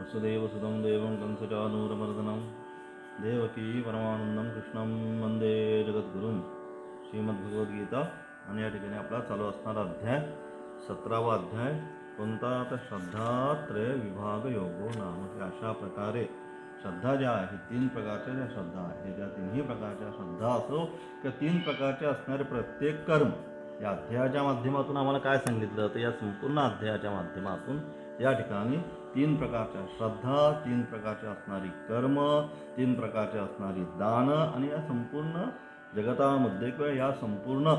वसुदेवसुतं देवं कंसचानूरमर्दनं देवकी परमानंदम कृष्णं वंदे जगद्गुरुं। श्रीमद्भगवद्गीता आणि या ठिकाणी आपला चालू असणारा अध्याय सतरावा अध्याय कोणता तर श्रद्धात्रय विभाग योगो नाम की अशा प्रकारे. श्रद्धा ज्या आहे तीन प्रकारच्या ज्या श्रद्धा आहेत ज्या तिन्ही प्रकारच्या श्रद्धा असो किंवा तीन प्रकारचे असणारे प्रत्येक कर्म या अध्यायाच्या माध्यमातून आम्हाला काय सांगितलं? तर या संपूर्ण अध्यायाच्या माध्यमातून या ठिकाणी तीन प्रकारच्या श्रद्धा तीन प्रकारची असणारी कर्म तीन प्रकारची असणारी दान आणि या संपूर्ण जगतामध्ये किंवा या संपूर्ण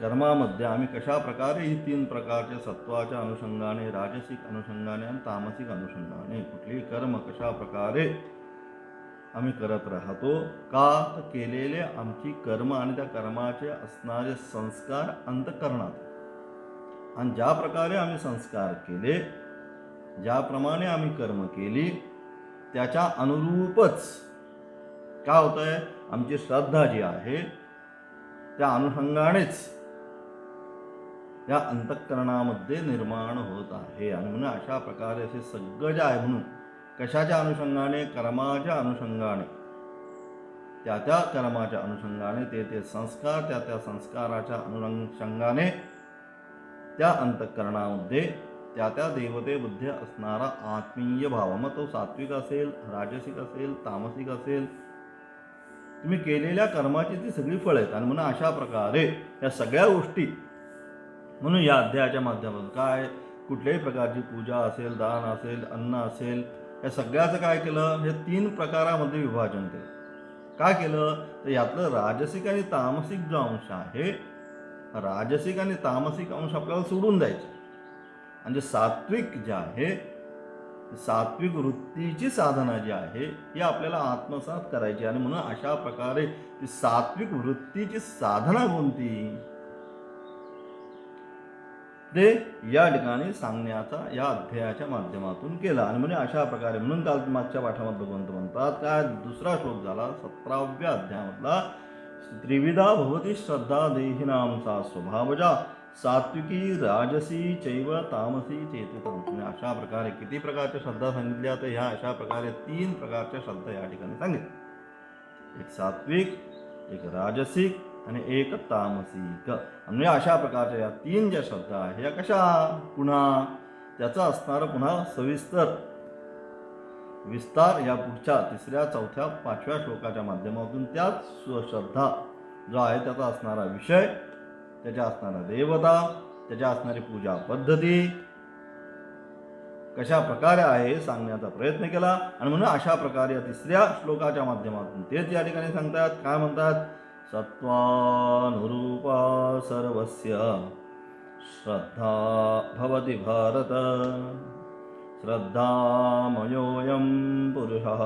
कर्मामध्ये आम्ही कशा प्रकारे ही तीन प्रकारचे सत्वाच्या अनुषंगाने राजसिक अनुषंगाने आणि तामसिक अनुषंगाने कुठली कर्म कशा प्रकारे आम्ही करत राहतो? का केलेले आमची कर्म आणि त्या कर्माचे असणारे संस्कार अंतकरणात? आणि ज्या प्रकारे आम्ही संस्कार केले ज्याप्रमाणे आम्ही कर्म केली त्याच्या अनुरूपच काय होत आहे आमची श्रद्धा जी आहे त्या अनुषंगानेच या अंतःकरणामध्ये निर्माण होत आहे. आणि म्हणून अशा प्रकारे असे सगळं जे आहे म्हणून कशाच्या अनुषंगाने? कर्माच्या अनुषंगाने. त्या त्या कर्माच्या अनुषंगाने ते ते संस्कार त्या त्या संस्काराच्या अनुषंगाने त्या अंतःकरणामध्ये त्या त्या देवतेबुद्ध असणारा आत्मीय भाव. मग तो सात्विक असेल राजसिक असेल तामसिक असेल तुम्ही केलेल्या कर्माची ती सगळी फळ आहेत. आणि म्हणून अशा प्रकारे या सगळ्या गोष्टी म्हणून या अध्यायाच्या माध्यमातून काय कुठल्याही प्रकारची पूजा असेल दान असेल अन्न असेल या सगळ्याचं काय केलं? हे तीन प्रकारामध्ये विभाजन केलं. काय केलं? तर यातलं राजसिक आणि तामसिक जो अंश आहे राजसिक आणि तामसिक अंश आपल्याला सोडून द्यायचे. म्हणजे सात्विक जे आहे सात्विक वृत्तीची साधना जी आहे ही आपल्याला आत्मसात करायची. आणि म्हणून अशा प्रकारे ती सात्विक वृत्तीची साधना कोणती? ते या ठिकाणी सांगण्याचा या अध्यायाच्या माध्यमातून केला. आणि म्हणजे अशा प्रकारे म्हणून काल मागच्या पाठामध्ये भगवंत म्हणतात काय दुसरा श्लोक झाला? सतराव्या अध्यायामधला त्रिविधा भवती श्रद्धा देहिनामचा स्वभावजा। सात्विकी राजसी चैव तामसी चेतुतम। अशा प्रकारे किती प्रकारच्या श्रद्धा सांगितल्या तर ह्या अशा प्रकारे तीन प्रकारच्या श्रद्धा या ठिकाणी सांगितल्या. एक सात्विक एक राजसिक आणि एक तामसिक. म्हणजे अशा प्रकारच्या या तीन ज्या श्रद्धा आहेत या कशा? पुन्हा त्याचा असणारं पुन्हा सविस्तर विस्तार या पुढच्या तिसऱ्या चौथ्या पाचव्या श्लोकाच्या माध्यमातून त्याच श्रद्धा जो आहे त्याचा असणारा विषय त्याच्या असणारा देवता त्याच्या असणारी पूजा पद्धती कशा प्रकारे आहे सांगण्याचा प्रयत्न केला. आणि म्हणून अशा प्रकारे या तिसऱ्या श्लोकाच्या माध्यमातून तेच या ठिकाणी सांगतात. काय म्हणतात? सत्वानुरूपा सर्वस्य श्रद्धा भवति भारत. श्रद्धामयोऽयं पुरुषः।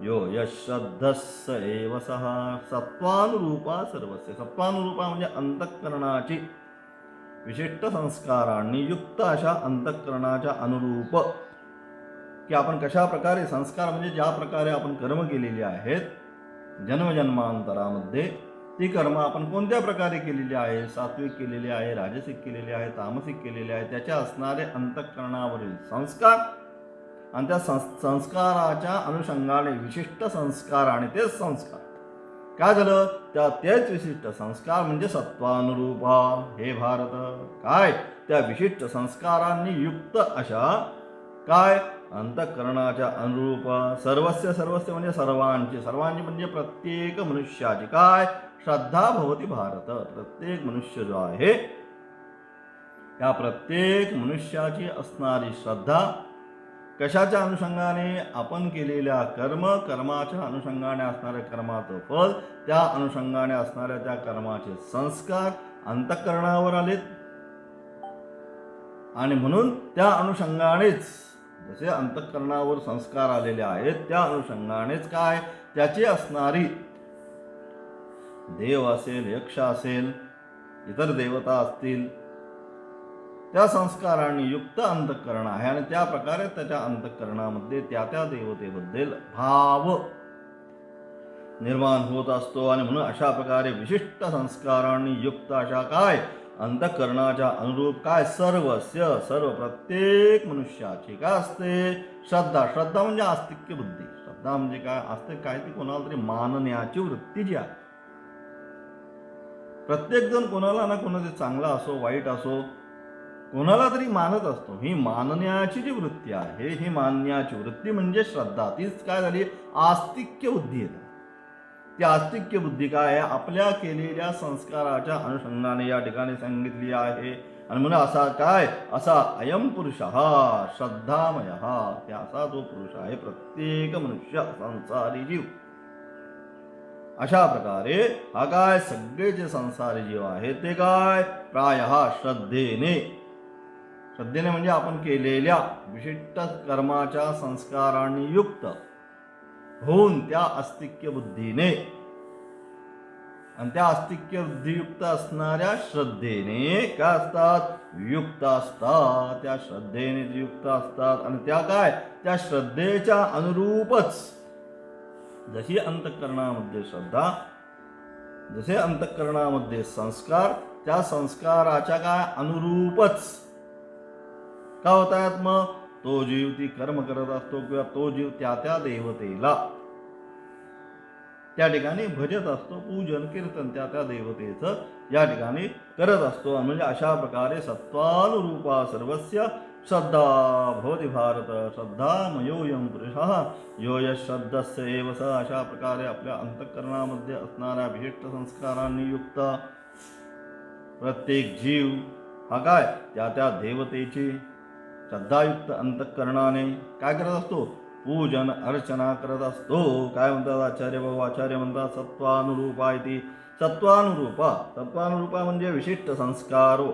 यो यश्रद्धः स एव सः। सत्वानुरूपा सर्वस्य। सत्वानुरूपा म्हणजे अंतःकरणाची विशिष्ट संस्कारांनी युक्त अशा अंतःकरणाच्या अनुरूप। की आपण कशा प्रकारे संस्कार म्हणजे ज्या प्रकारे आपण कर्म केलेली आहेत जन्मजन्मांतरामध्ये ती कर्म आपण कोणत्या प्रकारे केलेली आहे? सात्विक केलेली आहे राजसिक केलेली आहे तामसिक केलेली आहे? त्याच्या असणारे अंतःकरणावरील संस्कार आणि त्या संस् संस्काराच्या अनुषंगाने विशिष्ट संस्कार आणि तेच संस्कार. काय झालं? त्या तेच विशिष्ट संस्कार म्हणजे सत्वानुरूपा. हे भारत काय? त्या विशिष्ट संस्कारांनी युक्त अशा काय? अंतःकरणाच्या अनुरूप. सर्वस्य सर्वस्य म्हणजे सर्वांची. सर्वांची म्हणजे प्रत्येक मनुष्याची. काय? श्रद्धा भवती भारत. प्रत्येक मनुष्य जो आहे या प्रत्येक मनुष्याची असणारी श्रद्धा कशाच्या अनुषंगाने? आपण केलेल्या कर्म कर्माच्या अनुषंगाने असणाऱ्या कर्माचं फल त्या अनुषंगाने असणाऱ्या त्या कर्माचे संस्कार अंतःकरणावर आलेत. आणि म्हणून त्या अनुषंगानेच जसे अंतःकरणावर संस्कार आलेले आहेत त्या अनुषंगानेच काय? त्याची असणारी देव असेल यक्ष असेल इतर देवता असतील त्या संस्कारांनी युक्त अंतःकरण आहे आणि त्या प्रकारे त्याच्या अंतःकरणामध्ये त्या त्या देवतेबद्दल भाव निर्माण होत असतो. आणि म्हणून अशा प्रकारे विशिष्ट संस्कारांनी युक्त अशा काय? अंतःकरणाच्या अनुरूप काय? सर्वस्य सर्व प्रत्येक मनुष्याची काय असते? श्रद्धा. श्रद्धा म्हणजे आस्तिक्य बुद्धी श्रद्धा म्हणजे काय? असते काय? ती कोणाला तरी मानण्याची वृत्ती जी आहे प्रत्येकजण कोणाला ना कोणाचे चांगला असो वाईट असो कोणाला तरी मानत असतो. ही मानण्याची जी वृत्ती आहे ही मानण्याची वृत्ती म्हणजे श्रद्धा. तीच काय झाली? आस्तिक्य बुद्धी येते. ती आस्तिक्य बुद्धी काय? आहे आपल्या केलेल्या संस्काराच्या अनुषंगाने या ठिकाणी सांगितली आहे. आणि म्हणून असा काय? असा अयम पुरुष हा श्रद्धामय. हा असा जो पुरुष आहे प्रत्येक मनुष्य संसारी जीव. अशा प्रकारे हा काय सगळे जे संसारी जीव आहेत ते काय? प्राय श्रद्धेने. श्रद्धेने म्हणजे आपण केलेल्या विशिष्ट कर्माच्या संस्कारांनी युक्त होऊन त्या अस्तिक्य बुद्धीने. आणि त्या अस्तिक्य बुद्धियुक्त असणाऱ्या श्रद्धेने काय असतात? युक्त असतात. त्या श्रद्धेने युक्त असतात. आणि त्या काय? त्या श्रद्धेच्या अनुरूपच जशी अंतःकरणामध्ये श्रद्धा जसे अंतःकरणामध्ये संस्कार त्या संस्काराच्या काय अनुरूपच. का होत आहेत मग? तो जीव ती कर्म करत असतो किंवा तो जीव त्या त्या देवतेला. त्या ठिकाणी भजत असतो पूजन कीर्तन त्या त्या देवतेचं या ठिकाणी करत असतो. म्हणजे अशा प्रकारे सत्वानुरूपा सर्वस्य श्रद्धा भवती भारत श्रद्धा मयोयम पुरुषः। यो यश श्रद्धस्य एव स अशा प्रकारे आपल्या अंतःकरणामध्ये असणाऱ्या विशिष्ट संस्कारांनी युक्त। प्रत्येक जीव हा काय? त्या त्या देवतेची श्रद्धायुक्त अंतःकरणाने काय करत असतो? पूजन अर्चना करत असतो. काय म्हणतात? आचार्य भाऊ आचार्य म्हणतात सत्वानुरूपा इति। सत्वानुरूपा सत्वानुरूपा म्हणजे विशिष्ट संस्कारो।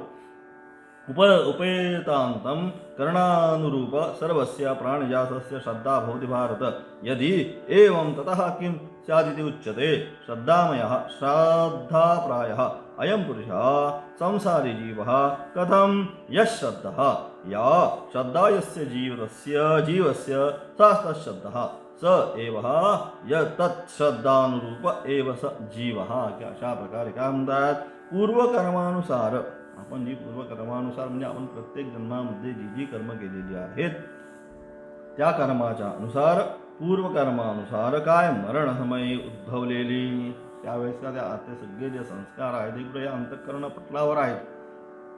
उप उपेतान्तं करणानुरूप सर्वस्य प्राणजासस्य श्रद्धा भवति भारत। यदि एवं ततः किं स्यादिति उच्यते। श्रद्धामयः श्रद्धाप्रायः अयं पुरुषः, संसारी जीवः, कथं? यः श्रद्धः। या श्रद्धा यस्य जीवस्य जीवस्य सा तच्छ्रद्धः स एव य तत्श्रद्धानुरूप एव स जीवः। की अशा प्रकारे काय पूर्वकर्मानुसार आपण जी पूर्वकर्मानुसार म्हणजे आपण प्रत्येक जन्मामध्ये जी जी कर्म केलेली आहेत त्या कर्माच्या अनुसार पूर्वकर्मानुसार काय मरणसमयी उद्भवलेली. त्यावेळेस त्या आते सगळे जे संस्कार आहेत ते कुठे या अंतःकरण पटलावर आहेत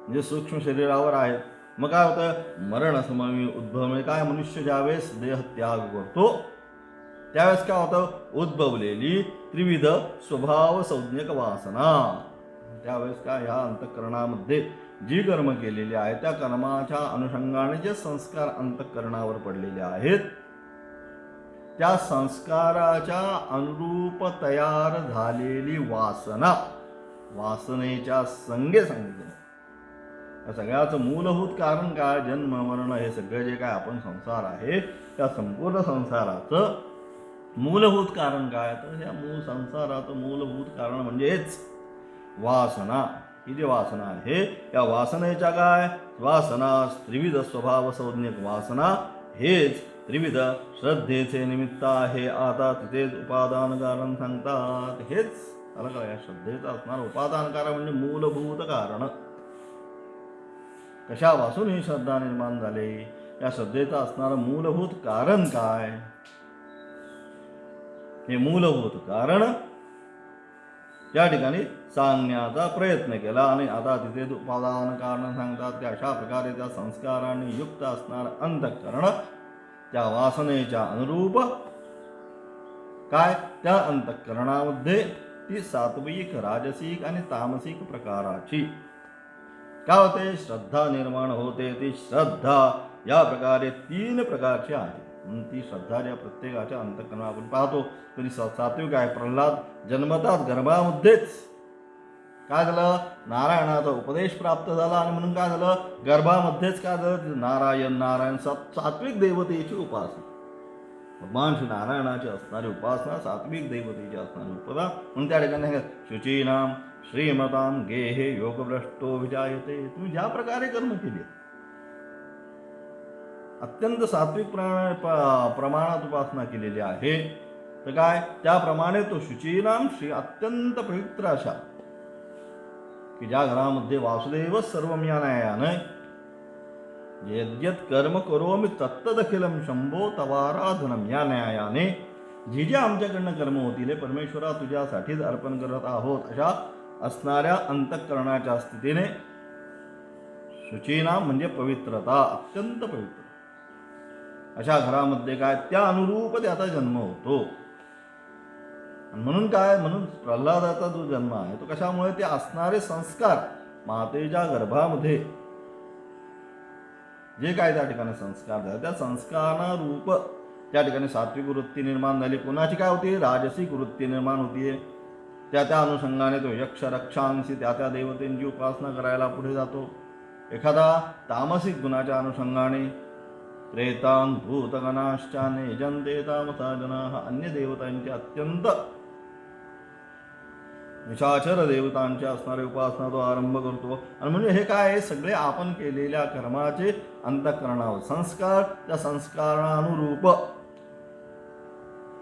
म्हणजे सूक्ष्म शरीरावर आहेत. मग काय होतं? मरणसमयी उद्भव म्हणजे काय मनुष्य ज्यावेळेस देह त्याग करतो त्यावेळेस काय होतं? उद्भवलेली त्रिविध स्वभाव संज्ञक वासना. त्यावेळेस काय ह्या अंतःकरणामध्ये जी कर्म केलेली आहे त्या कर्माच्या अनुषंगाने जे संस्कार अंतःकरणावर पडलेले आहेत त्या संस्काराच्या अनुरूप तयार झालेली वासना वासनेच्या संगे सांगितलं. या सगळ्याचं मूलभूत कारण काय जन्म मरण हे सगळं जे काय आपण संसार आहे त्या संपूर्ण संसाराचं मूलभूत कारण काय? तर या मूळ संसाराचं मूलभूत कारण म्हणजे हेच वासना ही जी वासना आहे या वासनेच्या काय? वासना त्रिविध स्वभाव संज्ञक वासना हेच त्रिविध श्रद्धेचे निमित्त आहे. आता तिथेच उपादान कारण सांगतात. हेच आलं का? या श्रद्धेचं असणार उपादान कारण म्हणजे मूलभूत कारण. कशापासून ही श्रद्धा निर्माण झाली? या श्रद्धेचं असणारं मूलभूत कारण काय? हे मूलभूत कारण या ठिकाणी सांगण्याचा प्रयत्न केला आणि आता तिथे उपादान कारण सांगतात की अशा प्रकारे त्या संस्कारांनी युक्त असणारं अंतःकरण त्या वासनेच्या अनुरूप काय त्या अंतःकरणामध्ये ती सात्विक राजसिक आणि तामसिक प्रकाराची काय होते श्रद्धा निर्माण होते ती श्रद्धा या प्रकारे तीन प्रकारची आहे म्हणून ती श्रद्धा ज्या प्रत्येकाच्या अंतकरणा आपण पाहतो. तरी स- सात्विक आहे प्रल्हाद जन्मतात गर्भामध्येच काय झालं? नारायणाचा उपदेश प्राप्त झाला आणि म्हणून काय झालं? गर्भामध्येच काय झालं? नारायण नारायण सात सात्विक देवतेची उपासना. भगवान श्री नारायणाची असणारी उपासना सात्विक देवतेची असणारी उपासना. म्हणून त्या ठिकाणी शुचीनाम श्रीमताम गेहे योगभ्रष्टो विजायते. तुम्ही ज्या प्रकारे कर्म केले अत्यंत सात्विक प्रा- प- प्रमाणात उपासना केलेली आहे. तर काय? त्याप्रमाणे तो शुचीनाम श्री अत्यंत पवित्र अशा. की ज्या घरामध्ये वासुदेव सर्वम या न्यायानं यद्यत कर्म करोमि तत्तदखिलम शंभो तवाराधनम या न्यायाने जी जे आमच्याकडनं कर्म होतील परमेश्वरा तुझ्यासाठीच अर्पण करत आहोत अशा असणाऱ्या अंतःकरणाच्या स्थितीने शुचीना म्हणजे पवित्रता अत्यंत पवित्र. अशा घरामध्ये काय त्या अनुरूप त्याचा जन्म होतो. म्हणून काय म्हणून प्रल्हादाचा जो जन्म आहे तो कशामुळे ते असणारे संस्कार मातेच्या गर्भामध्ये. जे काय त्या ठिकाणी संस्कार झाले त्या संस्कारानरूप त्या ठिकाणी सात्विक वृत्ती निर्माण झाली. कोणाची काय होती? राजसिक वृत्ती निर्माण होतीये. त्या त्या अनुषंगाने तो यक्ष रक्षांशी त्या त्या देवतेंची उपासना करायला पुढे जातो. एखादा तामसिक गुणाच्या अनुषंगाने प्रेतान भूतगणाश्चाने जनते तामसा जनाः अन्य देवतांच्या अत्यंत निशाचर देवतांच्या असणारे उपासना तो आरंभ करतो. आणि म्हणजे हे काय आहे? सगळे आपण केलेल्या कर्माचे अंतःकरणावर संस्कार त्या संस्कारानुरूप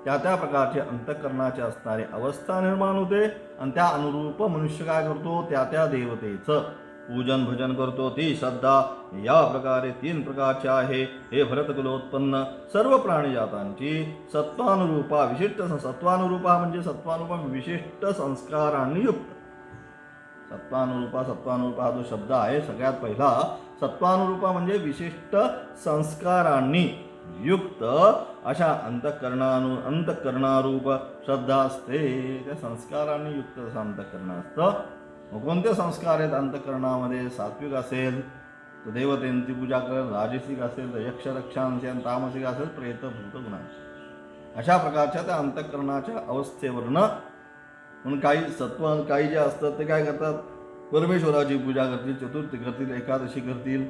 त्या त्या प्रकारचे अंतःकरणाचे असणारे अवस्था निर्माण होते. आणि त्या अनुरूप मनुष्य काय करतो? त्या त्या देवतेचं. पूजन भजन करतो ती श्रद्धा या प्रकारे तीन प्रकारची आहे. हे भरतकुलोत्पन्न सर्व प्राणीजातांची सत्वानुरूपा विशिष्ट सत्वानुरूपा म्हणजे सत्वानुरूपा विशिष्ट संस्कारांनी युक्त. सत्वानुरूपा सत्वानुरूपा हा जो शब्द आहे सगळ्यात पहिला सत्वानुरूपा म्हणजे विशिष्ट संस्कारांनी युक्त. अशा अंतःकरणानु अंतःकरणारूप श्रद्धा असते. त्या संस्कारांनी युक्त असं अंतःकरण असतं मग कोणते संस्कार आहेत अंतःकरणामध्ये सात्विक असेल तर देवतेंची पूजा करेल राजसिक असेल तर यक्षरक्षांचे आणि तामसिक असेल प्रेत भूत गुणांचे अशा प्रकारच्या त्या अंतःकरणाच्या अवस्थेवरनं म्हणून काही सत्व काही जे असतात ते काय करतात? परमेश्वराची पूजा करतील चतुर्थी करतील एकादशी करतील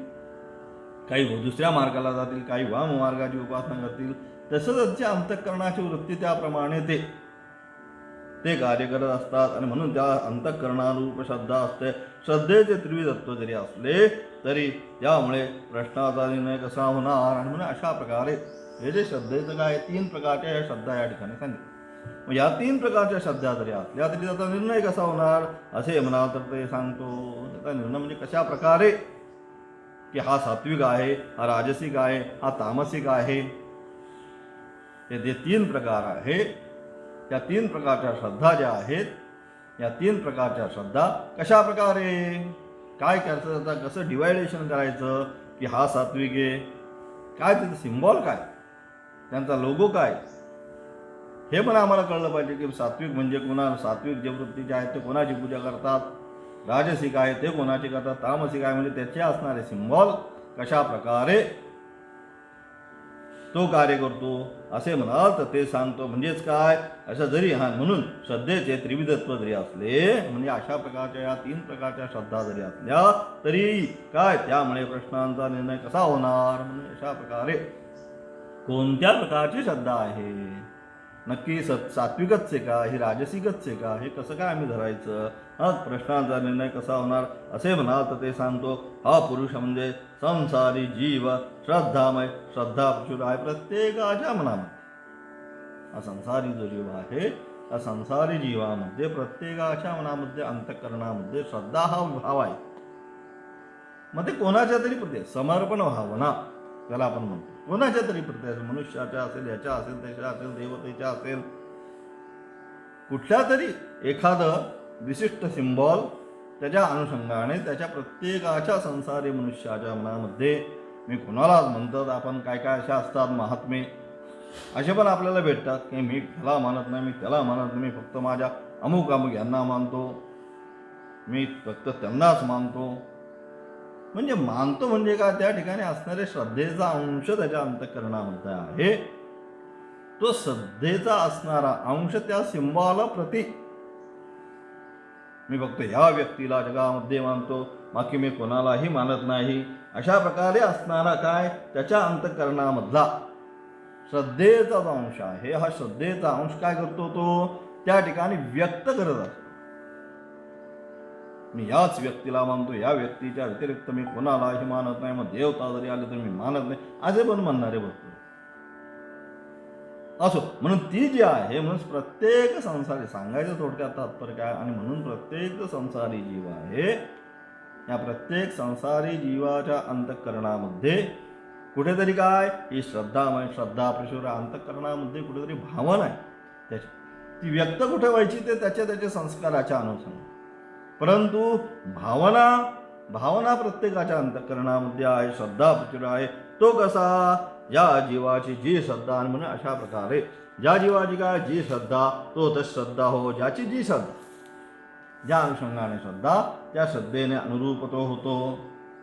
काही दुसऱ्या मार्गाला जातील काही वाम मार्गाची उपासना करतील. तसंच त्यांच्या अंतःकरणाची वृत्ती त्याप्रमाणे ते ते कार्य करत असतात. आणि म्हणून त्या अंतःकरणारूप श्रद्धा असते. श्रद्धेचे त्रिविधत्व जरी असले तरी त्यामुळे प्रश्नाचा निर्णय कसा होणार? आणि म्हणून अशा प्रकारे हे जे श्रद्धेचं काय तीन प्रकारच्या या श्रद्धा या ठिकाणी सांगितल्या मग या तीन प्रकारच्या श्रद्धा जरी असल्या तरी त्याचा निर्णय कसा होणार? असे म्हणाल तर ते सांगतो त्याचा निर्णय म्हणजे कशा प्रकारे की हा सात्विक आहे हा राजसिक आहे हा तामसिक आहे. हे जे तीन प्रकार आहे त्या तीन प्रकारच्या श्रद्धा ज्या आहेत या तीन प्रकारच्या श्रद्धा कशा प्रकारे? काय करायचं आता? कसं डिवायडेशन करायचं? की हा सात्विक आहे. काय त्याचं सिम्बॉल काय? त्यांचा लोगो काय? हे पण आम्हाला कळलं पाहिजे की सात्विक म्हणजे कोणा सात्विक जे वृत्तीचे आहेत ते कोणाची पूजा करतात? राजसिक आहे ते कोणाची करतात? तामसिक आहे म्हणजे त्याचे असणारे सिम्बॉल कशा प्रकारे? तो कार्य करतो असे म्हणाल तर ते सांगतो म्हणजेच काय? अशा जरी हा म्हणून श्रद्धेचे त्रिविधत्व जरी असले म्हणजे अशा प्रकारच्या या तीन प्रकारच्या श्रद्धा जरी असल्या तरी काय? त्यामुळे प्रश्नांचा निर्णय कसा होणार? म्हणजे अशा प्रकारे कोणत्या प्रकारची श्रद्धा आहे? नक्की सत सात्विकच आहे का? हे राजसिकच आहे का? हे कसं काय आम्ही धरायचं? हा प्रश्नांचा निर्णय कसा होणार? असे म्हणाल तर ते सांगतो हा पुरुष म्हणजे संसारी जीव श्रद्धामय श्रद्धा पुरुष आहे प्रत्येकाच्या मनामध्ये. हा संसारी जो जीव आहे त्या संसारी जीवामध्ये प्रत्येकाच्या मनामध्ये अंतःकरणामध्ये श्रद्धा हा भाव आहे. मग ते कोणाच्या तरी प्रती समर्पण भावना. त्याला आपण म्हणतो. कोणाच्या तरी प्रती असेल मनुष्याच्या असेल याच्या असेल त्याच्या असेल देवतेच्या असेल. कुठल्या तरी एखादं विशिष्ट सिम्बॉल त्याच्या अनुषंगाने त्याच्या प्रत्येकाच्या संसारी मनुष्याच्या मनामध्ये मी कुणालाच म्हणतात आपण काय काय अशा असतात महात्मे. असे पण आपल्याला भेटतात की मी त्याला मानत नाही मी त्याला मानत नाही मी फक्त माझ्या अमुक अमुक यांना मानतो. मी फक्त त्यांनाच मानतो. म्हणजे मानतो म्हणजे का त्या ठिकाणी असणारे श्रद्धेचा अंश त्याच्या अंतकरणामध्ये आहे. तो श्रद्धेचा असणारा अंश त्या सिंबाला प्रती. मी फक्त ह्या व्यक्तीला जगामध्ये मानतो बाकी मी कोणालाही मानत नाही. अशा प्रकारे असणारा काय? त्याच्या अंतकरणामधला. श्रद्धेचा जो अंश आहे हा श्रद्धेचा अंश काय करतो तो? त्या ठिकाणी व्यक्त करत असतो. मी याच व्यक्तीला मानतो या व्यक्तीच्या व्यतिरिक्त मी कोणालाही मानत नाही. मग देवता जरी आले तर मी मानत नाही. असे पण म्हणणारे भरपूर असो म्हणून ती जी आहे म्हणून प्रत्येक संसारी सांगायचं थोडक्यात तात्पर्य काय? आणि म्हणून प्रत्येक संसारी जीव आहे या प्रत्येक संसारी जीवाच्या अंतःकरणामध्ये कुठेतरी काय? ही श्रद्धा म्हणजे श्रद्धा प्रशुर अंतःकरणामध्ये कुठेतरी भावना आहे. त्याची ती व्यक्त कुठे व्हायची ते त्याच्या त्याच्या संस्काराच्या अनुषंगाने. परंतु भावना भावना प्रत्येकाच्या अंतकरणामध्ये आहे श्रद्धा प्रचुर आहे. तो कसा? या जीवाची जी श्रद्धा आणि म्हणून अशा प्रकारे. ज्या जीवाची काय? जी श्रद्धा तो तच श्रद्धा हो ज्याची जी श्रद्धा. ज्या अनुषंगाने श्रद्धा त्या श्रद्धेने अनुरूप तो होतो.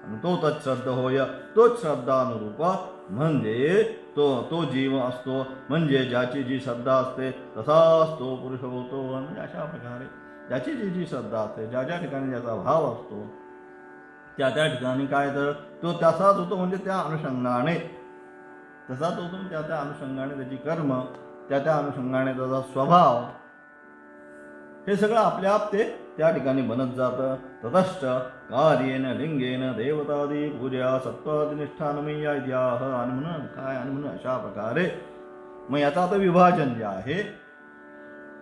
आणि तो तत् श्रद्धा होय तोच श्रद्धा अनुरूप. म्हणजे तो तो जीव असतो. म्हणजे ज्याची जी श्रद्धा असते तसाच तो पुरुष होतो. म्हणजे अशा प्रकारे. ज्याची जी जी श्रद्धा असते ज्या ज्या ठिकाणी ज्याचा भाव असतो त्या त्या ठिकाणी काय तर तो तसाच होतो म्हणजे त्या अनुषंगाने. तसाच होतो त्या त्या अनुषंगाने त्याची कर्म त्या त्या अनुषंगाने त्याचा स्वभाव. हे सगळं आपल्या आप ते त्या ठिकाणी बनत जातं. ततश्च कार्येन लिंगेन देवतादी पूजा सत्वादिनिष्ठानमय्या इत्याह अनुमन काय अनुमन अशा प्रकारे. मग याचं आता विभाजन जे आहे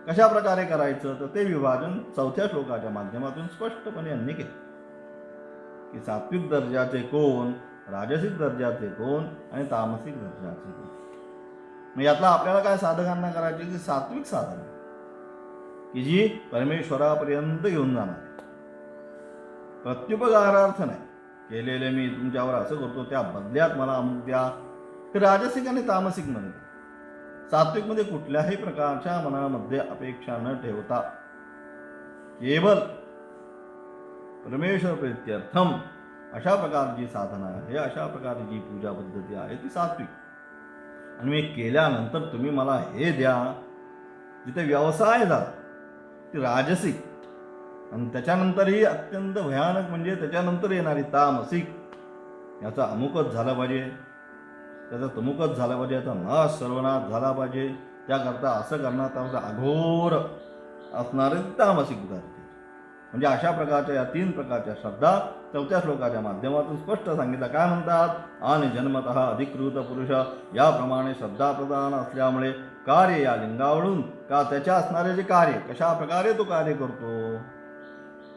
कशा प्रकारे करायचं? तर ते विभाजन चौथ्या श्लोकाच्या माध्यमातून स्पष्टपणे यांनी केलं. की सात्विक दर्जाचे कोण राजसिक दर्जाचे कोण आणि तामसिक दर्जाचे कोण? मग यातला आपल्याला काय साधकांना करायचे की सात्विक साधन. की जी परमेश्वरापर्यंत घेऊन जाणार प्रत्युपकारार्थ नाही. केलेले मी तुमच्यावर असं करतो त्या बदल्यात मला अमुक द्या. ते राजसिक आणि तामसिकमध्ये सात्विकमध्ये कुठल्याही प्रकारच्या मनामध्ये अपेक्षा न ठेवता केवळ परमेश्वर प्रत्यर्थम अशा प्रकारची साधना आहे अशा प्रकारची जी पूजा पद्धती आहे ती सात्विक. आणि मी केल्यानंतर तुम्ही मला हे द्या जिथे व्यवसाय झाला ती राजसिक आणि त्याच्यानंतरही अत्यंत भयानक म्हणजे त्याच्यानंतर येणारी तामसिक याचा अमुकच झाला पाहिजे. त्याचा तमुकच झाला पाहिजे याचा नाश सर्वनाश झाला पाहिजे. त्याकरता असं करणार त्यामध्ये अघोर असणारे तामसिक उदाहरण म्हणजे अशा प्रकारच्या या तीन प्रकारच्या श्रद्धा चौथ्या श्लोकाच्या माध्यमातून स्पष्ट सांगितलं. काय म्हणतात? आणि जन्मत अधिकृत पुरुष. याप्रमाणे श्रद्धाप्रधान असल्यामुळे कार्य या लिंगावरून का त्याच्या असणारे जे कार्य कशा प्रकारे तो कार्य करतो?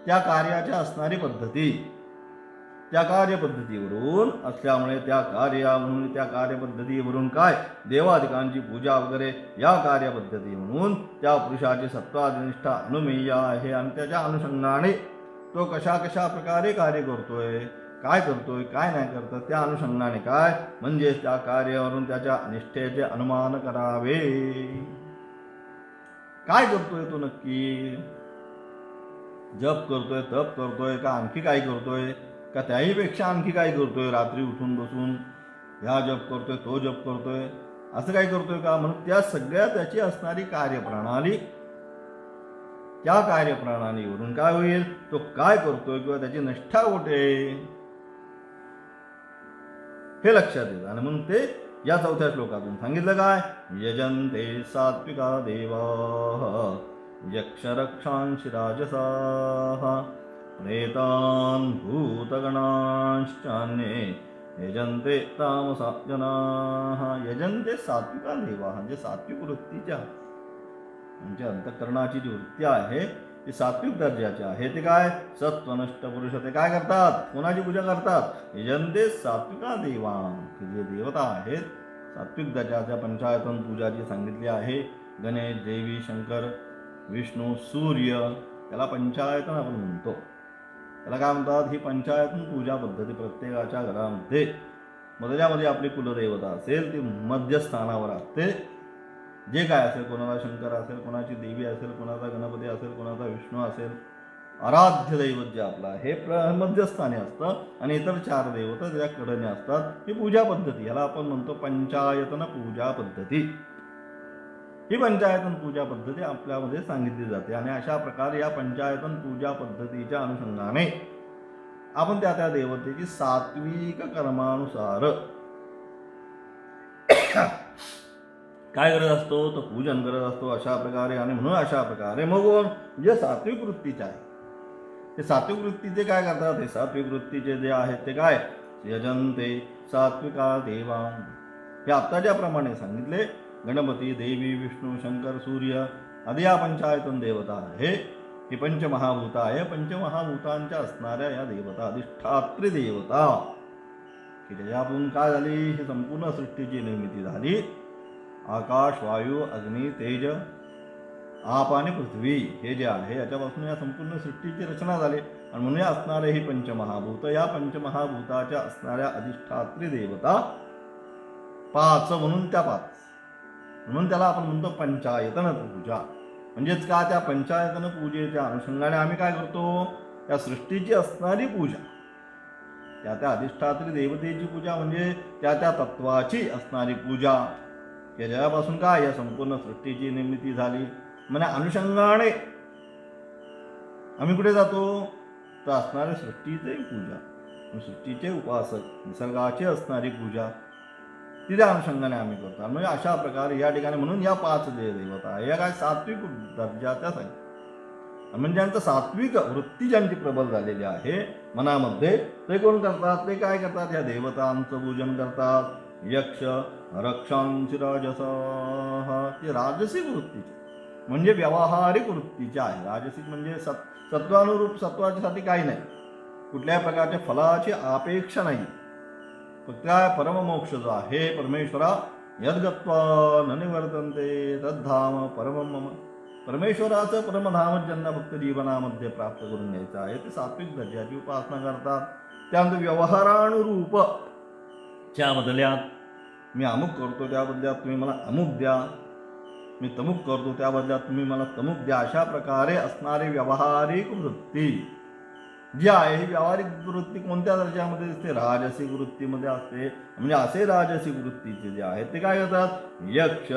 त्या कार्याच्या असणारी पद्धती त्या कार्यपद्धतीवरून. असल्यामुळे त्या कार्या म्हणून त्या कार्यपद्धतीवरून काय? देवाधिकांची पूजा वगैरे या कार्यपद्धती म्हणून त्या पुरुषाची सत्वादिनिष्ठा अनुमेय आहे. आणि त्याच्या अनुषंगाने तो कशा कशा प्रकारे कार्य करतोय काय करतोय काय नाही करत त्या अनुषंगाने काय? म्हणजे त्या कार्यावरून त्याच्या निष्ठेचे अनुमान करावे. काय करतोय तो नक्की? जप करतोय तप करतोय का आणखी काय करतोय? का त्याहीपेक्षा आणखी काय करतोय? रात्री उठून बसून ह्या जप करतोय तो जप करतोय असं काय करतोय का? म्हणून त्या सगळ्या त्याची असणारी कार्यप्रणाली त्या कार्यप्रणालीवरून काय होईल? तो काय करतोय किंवा त्याची निष्ठा कुठे हे लक्षात येतं. आणि म्हणून ते या चौथ्या श्लोकातून सांगितलं काय? यजंते सात्विका देवा यक्षरक्षांशी राजसा प्रेतान् भूतगणांश्चान्ये यजन्ते तामसा जनाः। यजन्ते सात्विका देवा म्हणजे सात्विक वृत्तीच्या म्हणजे अंतःकरणाची जी वृत्ती आहे ती सात्विक दर्जाची आहे. ते काय? सत्वनष्ट पुरुष. ते काय करतात? कोणाची पूजा करतात? यजन्ते सात्विका देवा की जे देवता आहेत सात्विक दर्जाच्या पंचायतन पूजा जी सांगितली आहे. गणेश देवी शंकर विष्णू सूर्य याला पंचायतन आपण म्हणतो. त्याला काय म्हणतात? ही पंचायतन पूजा पद्धती प्रत्येकाच्या घरामध्ये. मग त्याच्यामध्ये आपली कुलदेवता असेल ती मध्यस्थानावर असते. जे काय असेल कोणाला शंकर असेल कोणाची देवी असेल कोणाचा गणपती असेल कोणाचा विष्णू असेल आराध्य दैवत जे आपलं आहे हे प्र मध्यस्थानी असतं. आणि इतर चार देवत ज्या कडने असतात. ही पूजा पद्धती याला आपण म्हणतो पंचायतन पूजा पद्धती. ही पंचायतन पूजा पद्धती आपल्यामध्ये सांगितली जाते आणि अशा प्रकारे या पंचायतन पूजा पद्धतीच्या अनुषंगाने आपण त्या त्या देवतेची सात्विक कर्मानुसार काय करत असतो? तर पूजन करत असतो अशा प्रकारे आणि म्हणून अशा प्रकारे. मग जे सात्विक वृत्तीचे आहे. ते सात्विक वृत्तीचे काय करतात? हे सात्विक वृत्तीचे जे आहेत ते काय? यजंते सात्विका देवा. हे आत्ता ज्याप्रमाणे सांगितले. गणपती देवी विष्णू शंकर सूर्य आदी या पंचायतन देवता आहे ही पंचमहाभूता आहे पंचमहाभूतांच्या असणाऱ्या या देवता अधिष्ठात्री देवता. की त्याच्यातून काय झाली? ही संपूर्ण सृष्टीची निर्मिती झाली. आकाश वायू अग्नी तेज आप आणि पृथ्वी हे जे आहे याच्यापासून या संपूर्ण सृष्टीची रचना झाली. आणि म्हणून या असणारे ही पंचमहाभूत या पंचमहाभूताच्या असणाऱ्या अधिष्ठात्री देवता पाच म्हणून त्या पाच. म्हणून त्याला आपण म्हणतो पंचायतन पूजा. म्हणजेच का त्या पंचायतन पूजेच्या अनुषंगाने आम्ही काय करतो? त्या सृष्टीची असणारी पूजा. त्या त्या अधिष्ठात्री देवतेची पूजा म्हणजे त्या त्या तत्वाची असणारी पूजा. त्याच्यापासून काय? या संपूर्ण सृष्टीची निर्मिती झाली. म्हणजे अनुषंगाने आम्ही कुठे जातो? तर असणाऱ्या सृष्टीचे पूजा. सृष्टीचे उपासक निसर्गाची असणारी पूजा. तिच्या अनुषंगाने आम्ही करतो. म्हणजे अशा प्रकारे या ठिकाणी म्हणून या पाच देय देवता या काय सात्विक दर्जाच्याच आहे म्हणजे ज्यांचं सात्विक वृत्ती ज्यांची प्रबल झालेली आहे मनामध्ये ते कोण करतात? ते काय करतात? या देवतांचं पूजन करतात. यक्ष रक्षांची राजस ते राजसिक वृत्तीचे म्हणजे व्यावहारिक वृत्तीचे आहे. राजसिक म्हणजे सत् सत्वानुरूप सत्वाच्यासाठी काही नाही. कुठल्याही प्रकारच्या फलाची अपेक्षा नाही. त्या काय परममोक्ष जो आहे परमेश्वरा यद्गत्वा न निवर्तनते तद्धाम परमम मम. परमेश्वराचं परमधाम ज्यांना फक्त जीवनामध्ये प्राप्त करून घ्यायचं आहे. ते सात्विक दर्जाची उपासना करतात त्यानंतर व्यवहारानुरूप च्या बदल्यात मी अमुक करतो त्या बदल्यात तुम्ही मला अमुक द्या. मी तमुक करतो त्या बदल्यात तुम्ही मला तमुक द्या. अशा प्रकारे असणारी व्यावहारिक वृत्ती जी आहे ही व्यावहारिक वृत्ती कोणत्या दर्जामध्ये दिसते? राजसिक वृत्तीमध्ये असते. म्हणजे असे राजसिक वृत्तीचे जे आहेत ते काय करतात? यक्ष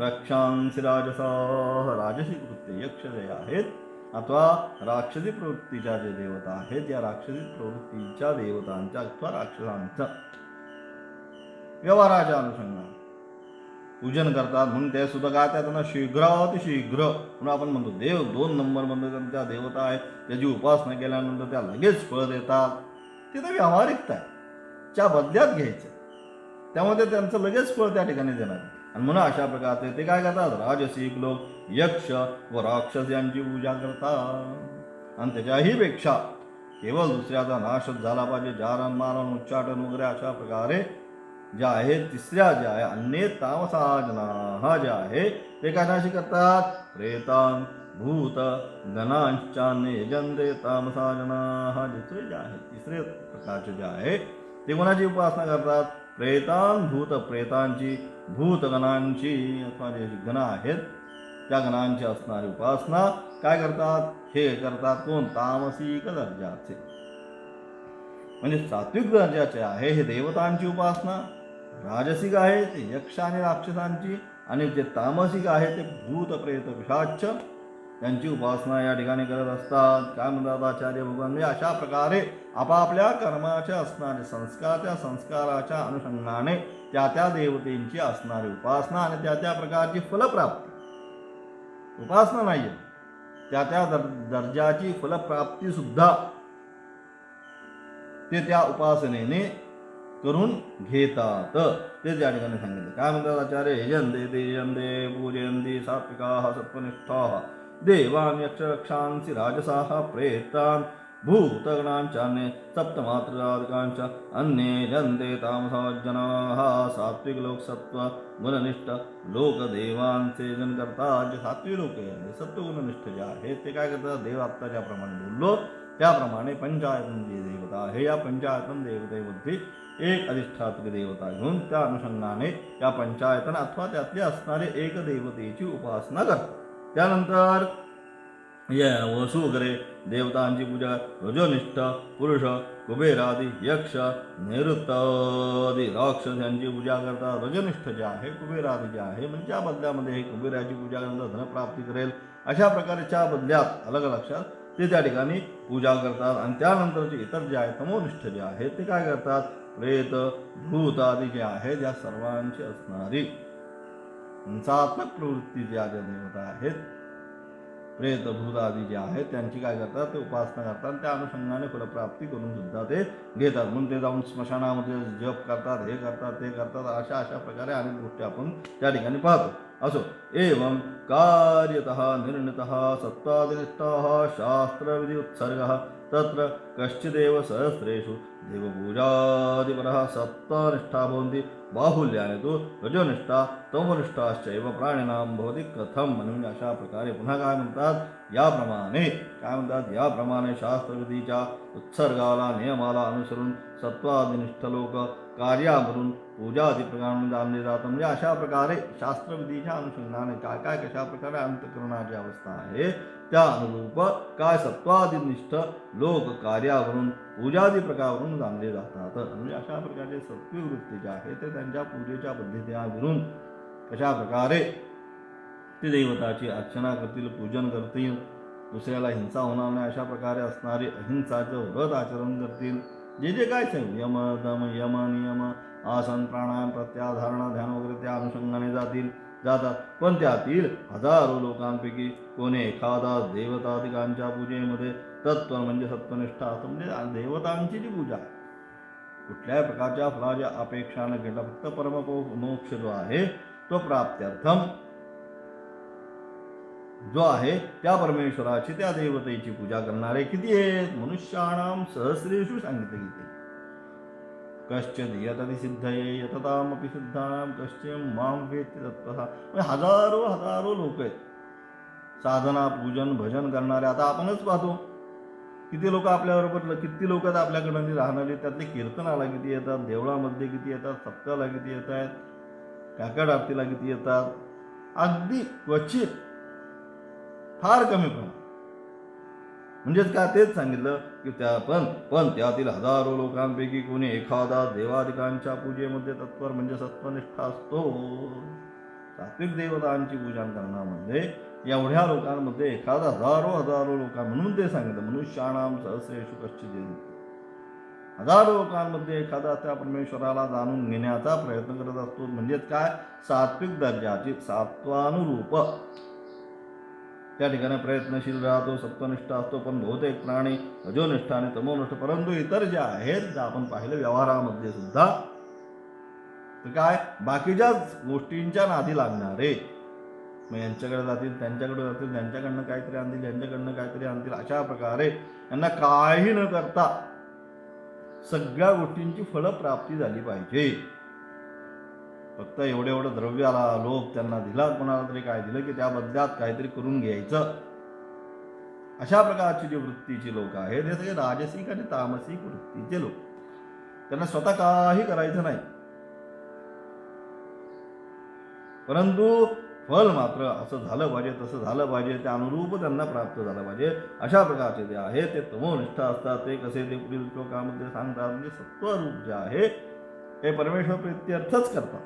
रक्षांसी राजसा राजसिक वृत्ती यक्ष जे आहेत अथवा राक्षसी प्रवृत्तीच्या जे देवता आहेत या राक्षसी प्रवृत्तीच्या देवतांच्या अथवा राक्षसांच्या व्यवहाराच्या अनुषंगाने. पूजन करतात म्हणून ते सुद्धा काय त्या त्यांना शीघ्राति शीघ्र. म्हणून आपण म्हणतो देव दोन नंबर म्हणतो त्या देवता आहेत त्याची उपासना केल्यानंतर त्या लगेच फळ देतात. तिथं व्यावहारिकता आहे. च्या बदल्यात घ्यायचं. त्यामध्ये त्यांचं लगेच फळ त्या ठिकाणी देणार. आणि म्हणून अशा प्रकारचे ते काय करतात? राजसिक लोक यक्ष व राक्षस यांची पूजा करतात. आणि त्याच्याही पेक्षा केवळ दुसऱ्याचा नाश झाला पाहिजे. जारण मारण उच्चाटन वगैरे अशा प्रकारे ज्या आहेत तिसऱ्या ज्या आहे अन्य तामसा जना हा ज्या आहे ते काय नाशी करतात प्रेतान भूत गणांच्या नेजंदे तामसा जना हा दुसरे जे आहेत तिसरे प्रकारचे जे आहे ते कोणाची उपासना करतात? प्रेतान भूत प्रेतांची भूतगणांची अथवा जे गण आहेत त्या गणांची असणारी उपासना काय करतात? हे करतात कोण? तामसिक दर्जाचे। म्हणजे सात्विक दर्जाचे आहे हे देवतांची उपासना राजसिक आहे ते यक्ष आणि राक्षसांची आणि जे तामसिक आहे ते भूत प्रेत पिशाच त्यांची उपासना या ठिकाणी करत असतात. काय म्हणतात आचार्य भगवान म्हणजे अशा प्रकारे आपापल्या कर्माच्या असणारे संस्कार त्या संस्काराच्या अनुषंगाने त्या त्या देवतेंची असणारी उपासना आणि त्या त्या प्रकारची फलप्राप्ती. उपासना नाही आहे त्या त्या दर दर्जाची फलप्राप्तीसुद्धा ते त्या उपासनेने करून घेतात. ते त्या ठिकाणी सांगितलं. काय म्हणतात आचार्य यजंदे तेजंदे पूजयंती सात्विका सत्वनिष्ठा देवान यक्षरक्षांसी राजसाः प्रेतान। भूतगणांचान्ये सप्तमात्रादिकांच्या अन्ये जन्ते तामसा जनाः। सात्विक लोक सत्व गुणनिष्ठ लोक देवांचे जन करतात जे सात्विक लोक आहे सत्वगुणनिष्ठ जे आहेत ते काय करतात? देव आत्ता ज्याप्रमाणे बोललो त्याप्रमाणे पंचायतन म्हणजे जी देवता हे या पंचायतन देवतेमध्ये एक अधिष्ठात्मक देवता घेऊन त्या अनुषंगाने या पंचायतन अथवा त्यातले असणारे एक देवतेची उपासना करतात त्यानंतर या वसू वगैरे देवतांची पूजा रजनिष्ठ पुरुष कुबेरादी यक्ष नैऋत्यादी राक्षस यांची पूजा करतात रजनिष्ठ जे आहे कुबेरादी जे आहे म्हणजे या बदल्यामध्ये हे कुबेराची पूजा केल्यानंतर धनप्राप्ती करेल. अशा प्रकारच्या बदल्यात अलग लक्षात ते त्या ठिकाणी पूजा करतात आणि त्यानंतरचे इतर जे आहेत तमोनिष्ठ जे आहेत ते काय करतात? प्रेत भूत आदी जे आहेत या सर्वांची असणारी. हिंसात्मक प्रवृत्ती ज्या ज्या देवता आहेत प्रेत भूत आदी जे आहेत त्यांची काय करतात? ते उपासना करतात आणि त्या अनुषंगाने फलप्राप्ती करून सुद्धा ते घेतात. म्हणून ते जाऊन स्मशानामध्ये जप करतात हे करतात ते करतात अशा अशा प्रकारे अनेक गोष्टी आपण त्या ठिकाणी पाहतो. असो एवं कार्यत निर्णित सत्वादिष्ट शास्त्रविधि उत्सर्ग तत्र कश्चिदेव सहस्रेषु देवपूजादिपरः सत्त्वनिष्ठा भवन्ति बाहुल्याने तु रजोनिष्ठा तमोनिष्ठाश्चैव प्राणिनां भवति कथं म्हणजे अशा प्रकारे पुन्हा काय म्हणतात याप्रमाणे काय म्हणतात याप्रमाणे शास्त्रविधीच्या उत्सर्गाला नियमाला अनुसरून सत्वादिनिष्ठ लोक कार्यावरून पूजादी प्रकारामध्ये आणले जातात म्हणजे अशा प्रकारे शास्त्रविधीच्या अनुषंगाने काय काय कशा प्रकारे अंतकरणाची अवस्था आहे त्या अनुरूप काय सत्वादिनिष्ठ लोक कार्यावरून पूजादी प्रकारावरून जाणले जातात। म्हणजे अशा प्रकारचे सत्वी वृत्ती जे आहे ते त्यांच्या पूजेच्या पद्धतीवरून कशा प्रकारे ते देवताची अर्चना करतील पूजन करतील दुसऱ्याला हिंसा होणार नाही अशा प्रकारे असणारे अहिंसाचं व्रत आचरण करतील. जे जे काय सांग यम दम यम नियम आसन प्राणायाम प्रत्याधारणा ध्यान वगैरे त्या अनुषंगाने जातील जातात. पण त्यातील हजारो लोकांपैकी कोणी एखादा देवताधिकांच्या पूजेमध्ये तत्व म्हणजे सत्वनिष्ठा असं म्हणजे देवतांची जी पूजा कुठल्याही प्रकारच्या फलाच्या अपेक्षा न घेता फक्त परमपो मोक्ष जो आहे तो प्राप्त्यर्थम जो आहे त्या परमेश्वराची त्या देवतेची पूजा करणारे किती आहेत? मनुष्याणाम सहस्रेषु सांगितले गेले कश्चित यतति सिद्धये यततामपि सिद्धानाम कश्चित माम वेत्ति तत्वथा म्हणजे हजारो हजारो लोक आहेत. साधना पूजन भजन करणारे. आता आपणच पाहतो. किती लोक आपल्याबरोबर किती लोक आहेत आपल्याकडं राहणारे? त्यातले कीर्तनाला किती येतात? देवळामध्ये किती येतात? सत्याला किती येत आहेत काकड आरतीला किती येतात अगदी क्वचित. फार कमी प्रमाण म्हणजेच काय तेच सांगितलं की त्या पण पण त्यातील हजारो लोकांपैकी कोणी एखादा देवादिकांच्या पूजेमध्ये तत्पर म्हणजे सत्वनिष्ठा असतो. सात्विक देवतांची पूजा करण्यामध्ये एवढ्या लोकांमध्ये एखादा हजारो हजारो लोकां म्हणून ते सांगितलं. मनुष्याणाम सहस्रेशु कश्चित हजारो लोकांमध्ये एखादा त्या परमेश्वराला जाणून घेण्याचा प्रयत्न करत असतो. म्हणजेच काय? सात्विक दर्जाची सात्वानुरूप. त्या ठिकाणी प्रयत्नशील राहतो सत्वनिष्ठ असतो पण बहुतेक प्राणी अजोनिष्ठ आणि तमोनिष्ठ परंतु इतर जे आहेत जे आपण पाहिलं व्यवहारामध्ये सुद्धा तर काय? बाकीच्याच गोष्टींच्या नादी लागणारे. मग यांच्याकडे जातील त्यांच्याकडे जातील त्यांच्याकडनं काहीतरी आणतील यांच्याकडनं काहीतरी आणतील अशा प्रकारे यांना काही न करता सगळ्या गोष्टींची फळप्राप्ती झाली पाहिजे. फक्त एवढं एवढं द्रव्याला लोभ त्यांना दिला कोणाला तरी काय दिलं की त्या बदल्यात काहीतरी करून घ्यायचं. अशा प्रकारची जी वृत्तीचे लोक आहेत हे सगळे राजसिक आणि तामसिक वृत्तीचे लोक. त्यांना स्वतः काही करायचं नाही. परंतु फल मात्र असं झालं पाहिजे तसं झालं पाहिजे त्या अनुरूप त्यांना प्राप्त झालं पाहिजे. अशा प्रकारचे जे आहे ते तमोनिष्ठ असतात. ते कसे ते पुढील श्लोकामध्ये सांगतात म्हणजे सत्वरूप जे आहे हे परमेश्वर प्रित्यर्थच करतात.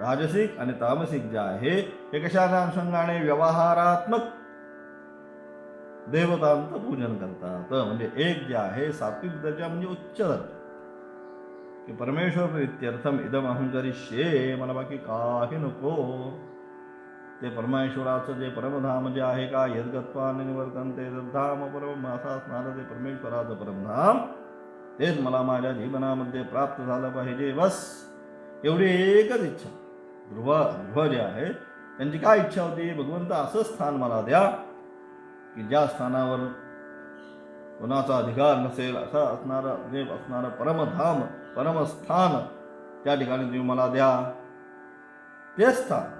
राजसिक आणि तामसिक जे आहे हे कशाच्या अनुषंगाने व्यवहारात्मक देवतांचं पूजन करतात. म्हणजे एक जे आहे सात्विक दर्जा म्हणजे उच्च दर्जा. की परमेश्वर इत्यर्थम इदम अहंकरिष्ये मला बाकी काही नको? ते परमेश्वराचं जे परमधाम जे आहे का यद्गत्वा निवर्तन ते धाम परम असा असणारं ते परमेश्वराचं परमधाम तेच मला माझ्या जीवनामध्ये प्राप्त झालं पाहिजे बस. एवढी एकच इच्छा. ध्रुव ध्रुव जे आहे त्यांची काय इच्छा होती? भगवंत असं स्थान मला द्या की ज्या स्थानावर कोणाचा अधिकार नसेल असं असणारं जे असणारं परमधाम परमस्थान त्या ठिकाणी तुम्ही मला द्या. ते स्थान.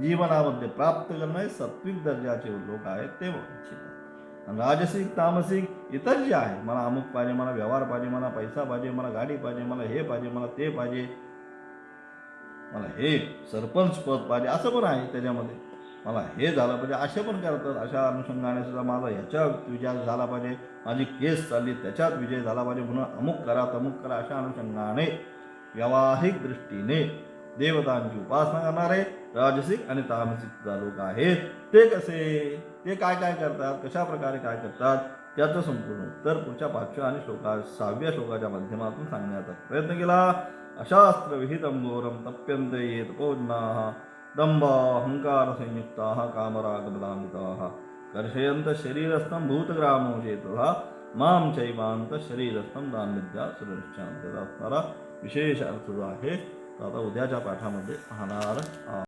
जीवनामध्ये प्राप्त करणारे सात्विक दर्जाचे लोक आहेत ते इच्छित आणि राजसिक तामसिक इतर जे आहे मला अमुक पाहिजे मला व्यवहार पाहिजे मला पैसा पाहिजे मला गाडी पाहिजे मला हे पाहिजे मला ते पाहिजे मला हे सरपंच पद पाहिजे असं पण आहे त्याच्यामध्ये. मला हे झालं पाहिजे असे पण करतात. अशा अनुषंगाने सुद्धा माझा ह्याच्यात विजय झाला पाहिजे. माझी केस चालली त्याच्यात विजय झाला पाहिजे. म्हणून अमुक करा तमुक करा अशा अनुषंगाने व्यावहारिक दृष्टीने देवतांची उपासना करणारे राजसिक आणि तामसिक लोक आहेत. ते कसे? ते काय काय करतात? कशा प्रकारे काय करतात? त्याचं संपूर्ण उत्तर पुढच्या पाचव्या आणि श्लोका सहाव्या श्लोकाच्या माध्यमातून सांगण्याचा प्रयत्न केला. अशास्त्र घोरं तप्यंत येत पोजना दंभ अहंकार कर्षयन्तशरीरस्थं भूतग्रामो कर्षयंत शरीरस्थं चैवान्तशरीरस्थं माम चैवांत दानविद्या सुरक्षांत असणारा विशेष अर्थ जो आहे तो आता उद्याच्या पाठामध्ये पाहणार